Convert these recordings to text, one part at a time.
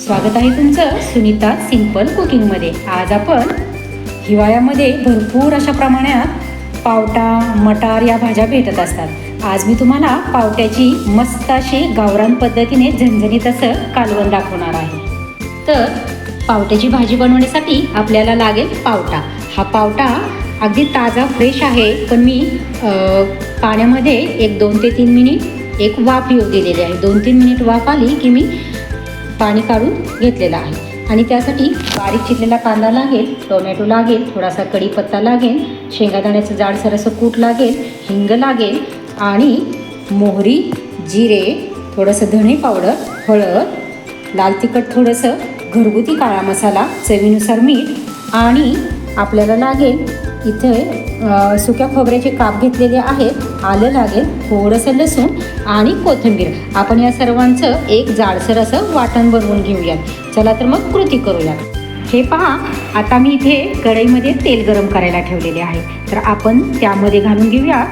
स्वागत आहे तुमचं सुनीता सिंपल कुकिंगमध्ये. आज आपण हिवाळ्यामध्ये भरपूर अशा प्रमाणात पावटा मटार या भाज्या भेटत असतात. आज मी तुम्हाला पावट्याची मस्त अशी गावरान पद्धतीने झणझणीत असं कालवण दाखवणार आहे. तर पावट्याची भाजी बनवण्यासाठी आपल्याला लागेल पावटा. हा पावटा अगदी ताजा फ्रेश आहे पण मी पाण्यामध्ये एक दोन ते तीन मिनिट एक वाफ येऊ दिलेली आहे. दोन तीन मिनिट वाफ आली की मी पाणी काढून घेतलेलं आहे. आणि त्यासाठी बारीक चिरलेला कांदा लागेल टोमॅटो लागेल थोडासा कढीपत्ता लागेल शेंगादाण्याचं जाडसर असं कूट लागेल हिंग लागेल आणि मोहरी जिरे थोडंसं धणे पावडर हळद लाल तिखट थोडंसं घरगुती काळा मसाला चवीनुसार मीठ आणि आपल्याला लागेल इथे सुक्या खोबऱ्याचे काप घेतलेले आहेत. आलं लागेल थोडंसं लसूण आणि कोथिंबीर. आपण या सर्वांचं एक जाडसर असं वाटण बनवून घेऊयात. चला तर मग कृती करूयात. हे पहा आता मी इथे कढईमध्ये तेल गरम करायला ठेवलेले आहे. तर आपण त्यामध्ये घालून घेऊया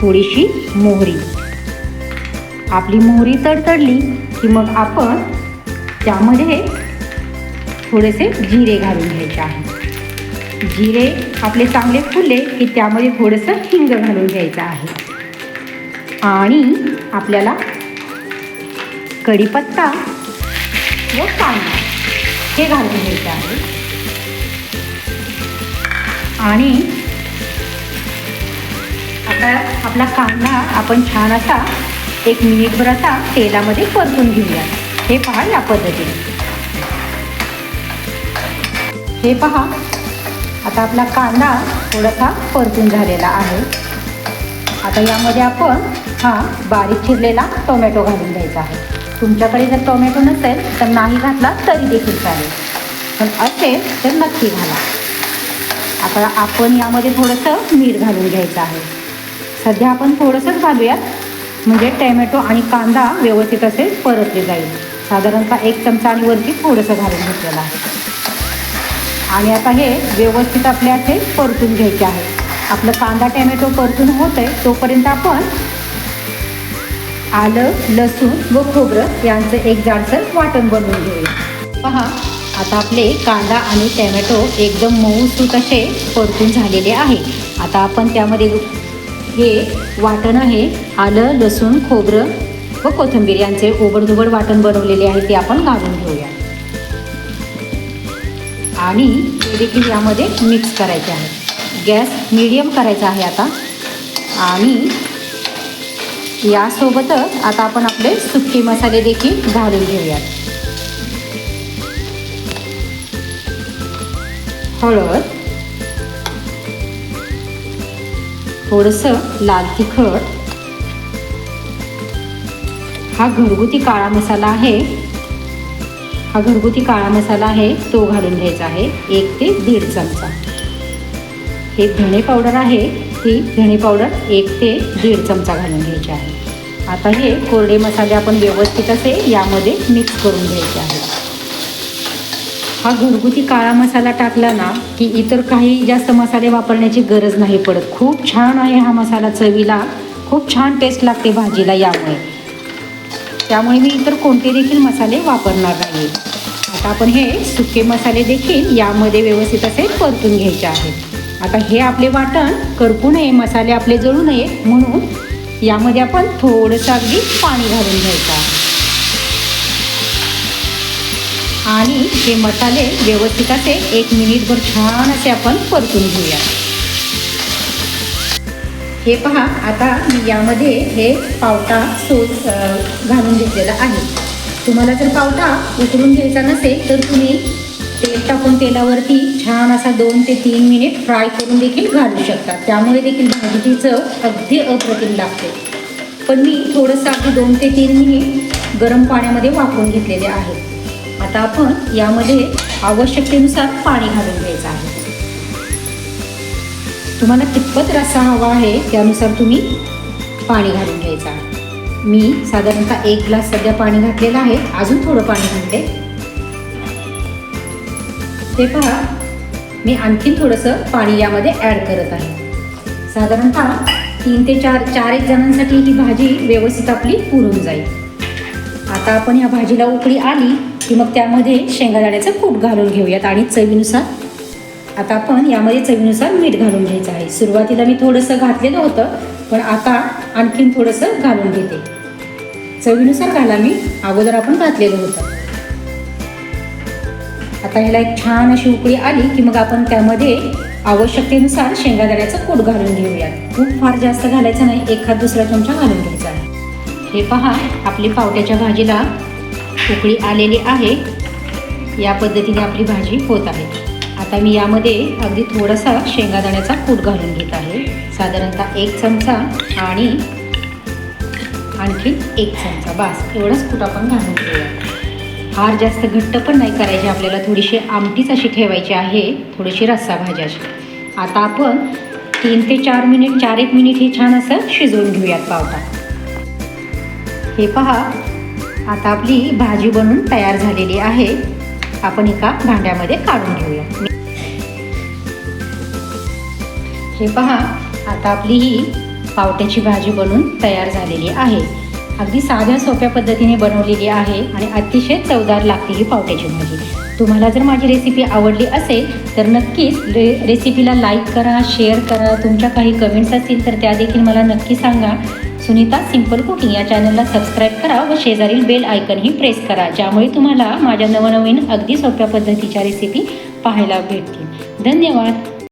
थोडीशी मोहरी. आपली मोहरी तडतडली की मग आपण त्यामध्ये थोडेसे जिरे घालून घ्यायचे आहे. जिरे आपले चांगले फुले की त्यामध्ये थोडंसं हिंग घालून घ्यायचं आहे. आणि आपल्याला कढीपत्ता व कांदा हे घालून घ्यायचं आहे. आणि आता आपला कांदा आपण छान असा एक मिनिटभर असा तेलामध्ये परतून घेऊया. हे पहा या पद्धतीने. हे पहा. आता आपला कांदा थोडासा परतून झालेला आहे. आता यामध्ये आपण हा बारीक चिरलेला टोमॅटो घालून द्यायचा आहे. तुमच्याकडे जर टोमॅटो नसेल तर नाही घातला तरी देखील चालेल. पण असेल तर नक्की घाला. आता आपण यामध्ये थोडंसं मीठ घालून घ्यायचं आहे. सध्या आपण थोडंसंच घालूयात. म्हणजे टॅमॅटो आणि कांदा व्यवस्थित असे परतले जाईल. साधारणतः एक चमचा आणि वरती थोडंसं घालून घेतलेलं आहे. आणि आता हे व्यवस्थित आपल्या असे परतून घ्यायचे आहे. आपलं कांदा टॅमॅटो परतून होत आहे तोपर्यंत आपण आलं लसूण व खोबरं यांचं एक जाडसर वाटण बनवून घेऊया. पहा आता आपले कांदा आणि टॅमॅटो एकदम मऊसूत असे परतून झालेले आहे. आता आपण त्यामध्ये हे वाटण आहे आलं लसूण खोबरं व कोथिंबीर यांचे ओबडधोबड वाटण बनवलेले आहे ते आपण घालून घेऊया. आणि ते देखील यामध्ये मिक्स करायचे आहे. गॅस मिडियम करायचा आहे आता. आणि यासोबतच आता आपण आपले सुके मसाले देखील घालून घेऊयात. हळद. थोडंसं लाल तिखट. हा घरगुती काळा मसाला आहे. हा घरगुती काळा मसाला आहे तो घालून घ्यायचा आहे एक ते दीड चमचा. हे धणे पावडर आहे ती धणे पावडर एक ते दीड चमचा घालून घ्यायची आहे. आता हे कोरडे मसाले आपण व्यवस्थित असे यामध्ये मिक्स करून घ्यायचे आहे. हा घरगुती काळा मसाला टाकला ना की इतर काही जास्त मसाले वापरण्याची गरज नाही पडत. खूप छान आहे हा मसाला चवीला. खूप छान टेस्ट लागते भाजीला यामुळे. त्यामुळे मी इतर कोणते देखील मसाले वापरणार नाही. आता आपण हे सुके मसाले देखील यामध्ये व्यवस्थित असे परतून घ्यायचे आहेत. आता हे आपले वाटण करपू नये मसाले आपले जळू नये म्हणून यामध्ये आपण थोडंसं अगदी पाणी घालून घ्यायचं आहे. आणि हे मसाले व्यवस्थित असे एक मिनिटभर छान असे आपण परतून घेऊया हे पहा आता मी यामध्ये हे पावटा सोस घालून घेतलेला आहे. तुम्हाला जर पावटा उकळून घ्यायचा नसेल तर तुम्ही तेल टाकून तेलावरती छान असा दोन ते तीन मिनिट फ्राय करून देखील घालू शकता. त्यामुळे देखील भाजीची चव अगदी अप्रतिम लागते. पण मी थोडंसं अगदी दोन ते तीन मिनिट गरम पाण्यामध्ये वापरून घेतलेले आहे. आता आपण यामध्ये आवश्यकतेनुसार पाणी घालून घ्यायचं आहे. तुम्हाला कितपत रस्सा हवा आहे त्यानुसार तुम्ही पाणी घालून घ्यायचं आहे. मी साधारणतः एक ग्लास सध्या पाणी घातलेलं आहे. अजून थोडं पाणी घालते. ते पहा मी आणखीन थोडंसं पाणी यामध्ये ॲड करत आहे. साधारणतः तीन ते चार चार एक जणांसाठी ही भाजी व्यवस्थित आपली पुरून जाईल. आता आपण ह्या भाजीला उकळी आली की मग त्यामध्ये शेंगादाण्याचं कूट घालून घेऊयात आणि चवीनुसार आता आपण यामध्ये चवीनुसार मीठ घालून घ्यायचं आहे. सुरुवातीला मी थोडंसं घातलेलं होतं पण आता आणखीन थोडंसं घालून घेते. चवीनुसार घाला मी अगोदर आपण घातलेलं होतं. आता ह्याला एक छान अशी उकळी आली की मग आपण त्यामध्ये आवश्यकतेनुसार शेंगादाण्याचं कूट घालून घेऊयात. खूप फार जास्त घालायचं नाही एखाद दुसरा चमचा घालून घ्यायचा आहे. हे पहा आपली पावट्याच्या भाजीला उकळी आलेली आहे. या पद्धतीने आपली भाजी होत आहे. आता मी यामध्ये अगदी थोडासा शेंगादाण्याचा कूट घालून घेत आहे. साधारणतः एक चमचा आणि आणखी एक चमचा. बास एवढाच कूट आपण घालून घेऊया. फार जास्त घट्ट पण नाही करायची आपल्याला थोडीशी आमटीच अशी ठेवायची आहे थोडीशी रस्सा भाजी अशी आता आपण तीन ते चार मिनिट चार एक मिनिट हे छान असं शिजवून घेऊयात पावटा. हे पहा आता आपली भाजी बनून तयार झालेली आहे. आपण एका भांड्यामध्ये काढून घेऊया. हे पहा आता आपली ही पावट्याची भाजी बनून तयार झालेली आहे. अगदी साध्या सोप्या पद्धतीने बनवलेली आहे आणि अतिशय चवदार लागते ही पावट्याची भाजी. तुम्हाला जर माझी रेसिपी आवडली असेल तर नक्कीच रे रेसिपीला लाईक करा शेअर करा. तुमच्या काही कमेंट्स असतील तर त्या देखील मला नक्की सांगा. सुनीता सिंपल कुकिंग या चॅनलला सबस्क्राईब करा व शेजारील बेल आयकनही प्रेस करा ज्यामुळे तुम्हाला माझ्या नवनवीन अगदी सोप्या पद्धतीच्या रेसिपी पाहायला भेटतील. धन्यवाद.